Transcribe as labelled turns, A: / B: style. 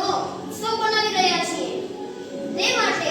A: નો શું બનાવી રહ્યા છીએ? તે માટે